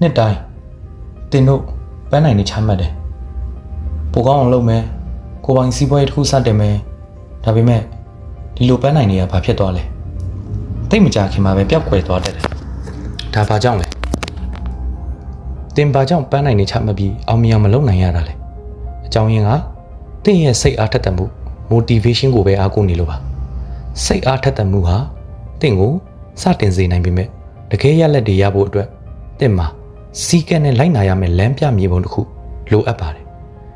နှစ်တိုင်းတင်တို့ပန်းနိုင်နေချမှတ်တယ်ပိုကောင်းအောင်လုပ်မယ်ကိုပိုင်စီးပွားရေးတစ်ခုစတင်မယ်ဒါပေမဲ့ဒီလိုပန်းနိုင်တွေကဘာဖြစ်သွားလဲတိတ်မကြခင်မှာပဲပျောက်ကွယ်သွားတတ်တယ်ဒါဘာကြောင့်လဲတင်ဘာကြောင့်ပန်းနိုင်နေချမှတ်ပြီးအောင်မြင်အောင်မလုပ်နိုင်ရတာလဲအကြောင်းရင်းကတင့်ရဲ့စိတ်အားထက်သန်မှု motivation ကိုပဲအားကိုးနေလို့ပါစိတ်အားထက်သန်မှုဟာတင့်ကိုစတင်စေနိုင်ပေမဲ့တကယ်ရလက်တွေရဖို့အတွက်တင့်မှာ စီကံနဲ့လိုက်နာရမယ့်လမ်းပြမြေပုံတစ်ခုလိုအပ်ပါတယ်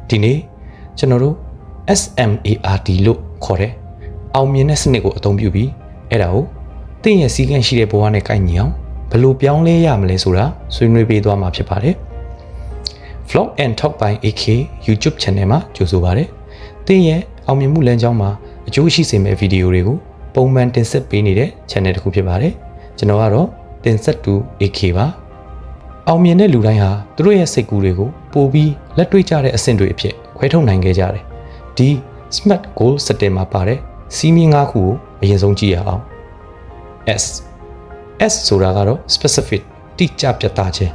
ဒီနေ့ကျွန်တော်တို့ SMART လို့ခေါ်တဲ့အောင်မြင်တဲ့စနစ်ကိုအသုံးပြုပြီးအဲ့ဒါကိုတင့်ရဲ့စီကံရှိတဲ့ဘဝနဲ့ကိုက်ညီအောင်ဘယ်လိုပြောင်းလဲရမလဲဆိုတာဆွေးနွေးပေးသွားမှာဖြစ်ပါတယ် Vlog and Talk by AK YouTube Channel မှာကြိုဆိုပါရစေ။တင်းရဲ့အောင်မြင်မှုလမ်းကြောင်းမှာအကျိုးရှိစေမယ့်ဗီဒီယိုတွေကိုပုံမှန်တင်ဆက်ပေးနေတဲ့ channel တစ်ခုဖြစ်ပါတယ်။ကျွန်တော်ကတော့တင်ဆက်သူ AK ပါ။ အောင်မြင်တဲ့လူတိုင်းဟာသူတို့ရဲ့စိတ်ကူးတွေကိုပိုပြီးလက်တွေ့ကျတဲ့အဆင့်တွေအဖြစ်ခွဲထုတ်နိုင်ခဲ့ကြတယ်။ဒီ Smart Goal Setting မှာပါတဲ့စီးမင်း၅ခုကိုအရင်ဆုံးကြည့်ရအောင်။ S S ဆိုတာကတော့ specific တိကျပြတ်သားခြင်း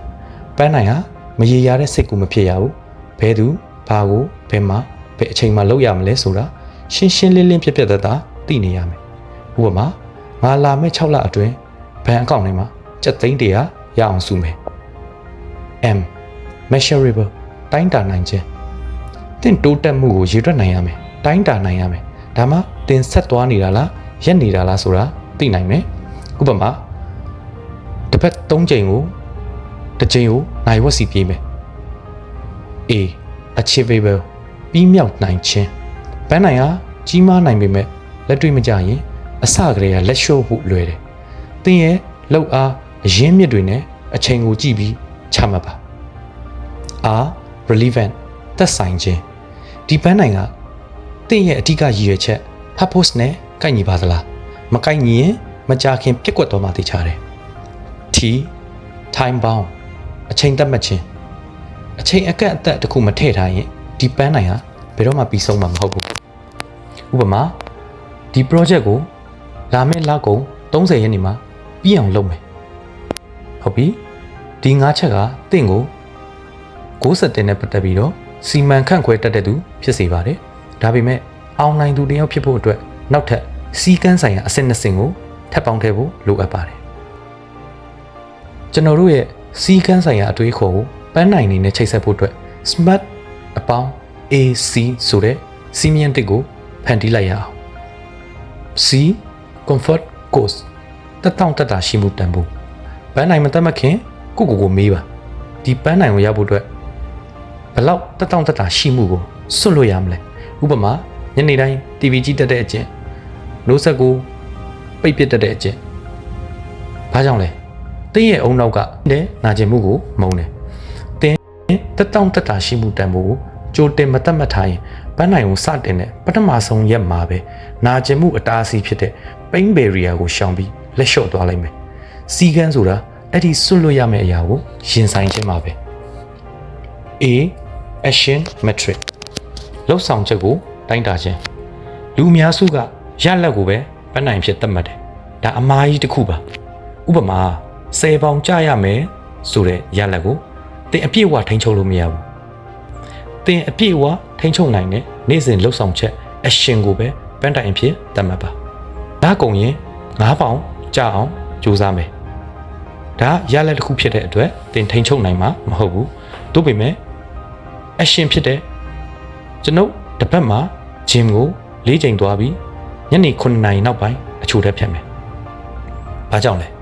ပန်းနိုင်ဟာမရေရာတဲ့စိတ်ကူမဖြစ်ရဘူးဘဲသူဘာကိုဘယ်မှာဘယ်အချိန်မှလုပ်ရမလဲဆိုတာရှင်းရှင်းလင်းလင်းပြတ်ပြတ်သားသားသိနေရမယ်ဥပမာငါလာမယ့်6လအတွင်းဘဏ်အကောင့်ထဲမှာကျပ်သိန်းတရာရအောင်စုမယ် M measurable တိုင်းတာနိုင်ခြင်းတင့်တိုးတက်မှုကိုရေတွက်နိုင်ရမယ်တိုင်းတာနိုင်ရမယ်ဒါမှတင်ဆက်သွားနေတာလားရက်နေတာလားဆိုတာသိနိုင်မယ်ဥပမာတစ်ပတ်3ချိန်ကိုတစ်ချိန်ကိုနိုင်ဝက်စီပြေးမယ် A achievable ပြီးမြောက်နိုင်ခြင်းပန်းနိုင်ဟာကြီးမားနိုင်ပေမဲ့လက်တွေ့မကြရင်အစကတည်းကလက်လျှော့ဖို့လွယ်တယ်။သင်ရဲ့လောက်အားအရင်းမြစ်တွေနဲ့အချိန်ကိုကြည့်ပြီး ချမှတ်ပါ။ R relevant သက်ဆိုင်ခြင်းဒီပန်းနိုင်ကသင်ရဲ့အဓိကရည်ရွယ်ချက် purpose နဲ့ကိုက်ညီပါသလားမကိုက်ညီရင်မကြခင်ပြက်ကွက်တော့မှသိချတယ်။ T time bound အချိန်သတ်မှတ်ခြင်းအချိန်အကန့်အသတ်တစ်ခုမထည့်ထားရင်ဒီပန်းနိုင်ဟာဘယ်တော့မှပြီးဆုံးမှာမဟုတ်ဘူးဥပမာဒီ project ကိုလာမယ့်လကုန်30ရက်နေ့မှာပြီးအောင်လုပ်မယ်ဟုတ်ပြီ ဒီငါးချက်ကတင့်ကို60တင်နဲ့ပတ်သက်ပြီးတော့စီမံခန့်ခွဲတတ်တဲ့သူဖြစ်စေပါတယ်ဒါပေမဲ့အောင်နိုင်သူတယောက်ဖြစ်ဖို့အတွက်နောက်ထပ်စီကန်းဆိုင်ရာအဆင့်နှစ်ဆင့်ကိုထပ်ပေါင်းထည့်ဖို့လိုအပ်ပါတယ်ကျွန်တော်တို့ရဲ့စီကန်းဆိုင်ရာအတွေးခေါ်ကိုပန်းနိုင်နေနဲ့ချိတ်ဆက်ဖို့အတွက် smart အပေါင်း AC ဆိုတဲ့စီမီယန်တစ်ကိုဖန်တီးလိုက်ရအောင် C comfort cost တက်တောင့်တက်တာရှိမှုတန်ဖိုးပန်းနိုင်မတက်မခင် ကိုကိုကိုမေးပါဒီပန်းနိုင်ကိုရဖို့အတွက်ဘလောက်တက်တောင့်တက်တာရှိမှုကိုစွတ်လို့ရမလဲဥပမာညနေတိုင်း TV ကြည့်တတ်တဲ့အကျင့်နိုးဆက်ကိုပိတ်ပစ်တတ်တဲ့အကျင့်ဘာကြောင့်လဲတင်းရဲ့အုံနောက်ကနဲ့နာကျင်မှုကိုမုံတယ်တင်းတက်တောင့်တက်တာရှိမှုတန်ဖိုးကိုကြိုတင်မတတ်မှတ်ထားရင်ပန်းနိုင်ကိုစတင်တဲ့ပထမဆုံးရက်မှာပဲနာကျင်မှုအတားအဆီးဖြစ်တဲ့ pain barrier ကိုရှောင်ပြီးလက်လျှော့သွားလိုက်မယ်။စီကန်းဆိုတာ အဲ့ဒီစွန့်လွတ်ရမယ့်အရာကိုရင်ဆိုင်ခြင်းပါပဲ။ A action metric လောက်ဆောင်ချက်ကိုတိုင်းတာခြင်းလူအများစုကရလက်ကိုပဲပန်းနိုင်ဖြစ်သတ်မှတ်တယ်။ဒါအမားကြီးတစ်ခုပါ။ဥပမာ10ပေါင်ကြရမယ်ဆိုတဲ့ရလက်ကိုတင်အပြည့်အဝထိန်းချုပ်လို့မရဘူး။တင်အပြည့်အဝထိန်းချုပ်နိုင်တဲ့နေ့စဉ်လှုပ်ဆောင်ချက် action ကိုပဲပန်းတိုင်ဖြစ်သတ်မှတ်ပါ။ဒါကုန်ရင်9ပေါင်ကြအောင်ကြိုးစားမယ်။ ဒါရလက်တစ်ခုဖြစ်တဲ့အတွက်တင်ထိန်းချုပ်နိုင်မှာမဟုတ်ဘူး။သို့ပေမဲ့ action ဖြစ်တဲ့ကျွန်ုပ်တစ်ပတ်မှာ gym ကို၄ချိန်သွားပြီးညနေ9နာရီနောက်ပိုင်းအချိုတက်ဖြတ်မယ်။ဘာကြောင့်လဲ။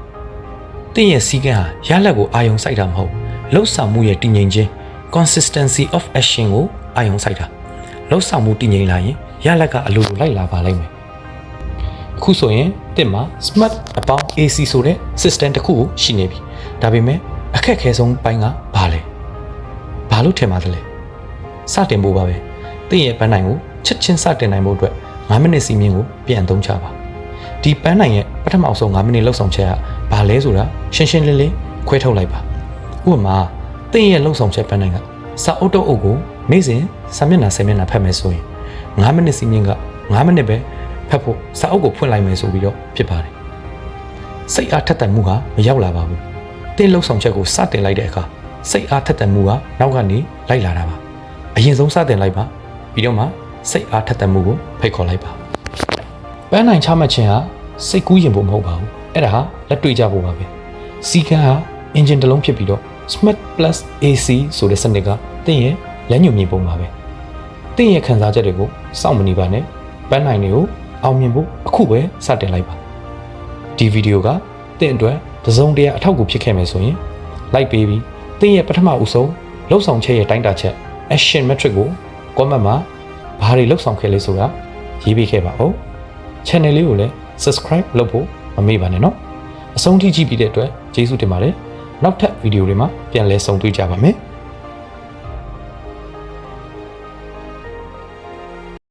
တင့်ရဲ့စီကံဟာရလက်ကိုအာယုံစိုက်တာမဟုတ်လှုပ်ဆောင်မှုရဲ့တည်ငြိမ်ခြင်း consistency of action ကိုအာယုံစိုက်တာလှုပ်ဆောင်မှုတည်ငြိမ်လာရင်ရလက်ကအလိုလိုလိုက်လာပါလိမ့်မယ် အခုဆိုရင်တစ်မှာ smart အပေါင်း AC ဆိုတဲ့ system တစ်ခုကိုရှိနေပြီဒါပေမဲ့အခက်အခဲဆုံးပိုင်းကဘာလဲဘာလို့ထင်ပါသလဲစတင်ဖို့ပါပဲတင့်ရဲ့ပန်းနိုင်ကိုချက်ချင်းစတင်နိုင်ဖို့အတွက်9မိနစ်စီမင်းကိုပြန်သုံးချပါဒီပန်းနိုင်ရဲ့ပထမအဆုံး9မိနစ်လောက်ဆောင်ချက်ကဘာလဲဆိုတာရှင်းရှင်းလင်းလင်းခွဲထုတ်လိုက်ပါဥပမာတင့်ရဲ့လှုပ်ဆောင်ချက်ပန်းနိုင်ကစာအုပ်တုပ်အုပ်ကိုနေ့စဉ်စာမျက်နှာ10မျက်နှာဖတ်မယ်ဆိုရင်9မိနစ်စီမင်းက9မိနစ်ပဲ ဖတ်ဖို့စာအုပ်ကိုဖွင့်လိုက်မယ်ဆိုပြီးတော့ဖြစ်ပါတယ်စိတ်အားထက်သန်မှုဟာမရောက်လာပါဘူးတင့်လှုပ်ဆောင်ချက်ကိုစတင်လိုက်တဲ့အခါစိတ်အားထက်သန်မှုကနောက်ကနေလိုက်လာတာပါအရင်ဆုံးစတင်လိုက်ပါပြီးတော့မှစိတ်အားထက်သန်မှုကိုဖိတ်ခေါ်လိုက်ပါပန်းနိုင်ချမှတ်ခြင်းဟာစိတ်ကူးရင်ဖို့မဟုတ်ပါဘူးအဲ့ဒါဟာလက်တွေ့ကြဖို့ပါပဲစီကန်းဟာ engine တစ်လုံးဖြစ်ပြီးတော့ Smart Plus AC ဆိုတဲ့စနစ်ကတင့်ရဲ့လက်ညှိုးမြင်ပုံပါပဲတင့်ရဲ့ခံစားချက်တွေကိုစောင့်မနေပါနဲ့ပန်းနိုင်တွေကို အောင်မြင်ဖို့အခုပဲစတင်လိုက်ပါဒီဗီဒီယိုကတင့်အတွက်တစ်စုံတရာအထောက်အကူဖြစ်ခဲ့မယ်ဆိုရင် like ပေးပြီးတင့်ရဲ့ပထမဦးဆုံးလှုပ်ဆောင်ချက်ရဲ့တိုင်းတာချက် action metric ကို comment မှာဘာတွေလှုပ်ဆောင်ခဲ့လဲဆိုတာရေးပေးခဲ့ပါဦး channel လေးကိုလည်း subscribe လုပ်ဖို့မမေ့ပါနဲ့နော်အဆုံးထိကြည့်ပြီးတဲ့အတွက်ကျေးဇူးတင်ပါတယ်နောက်ထပ်ဗီဒီယိုတွေမှာပြန်လည်ဆုံတွေ့ကြပါမယ်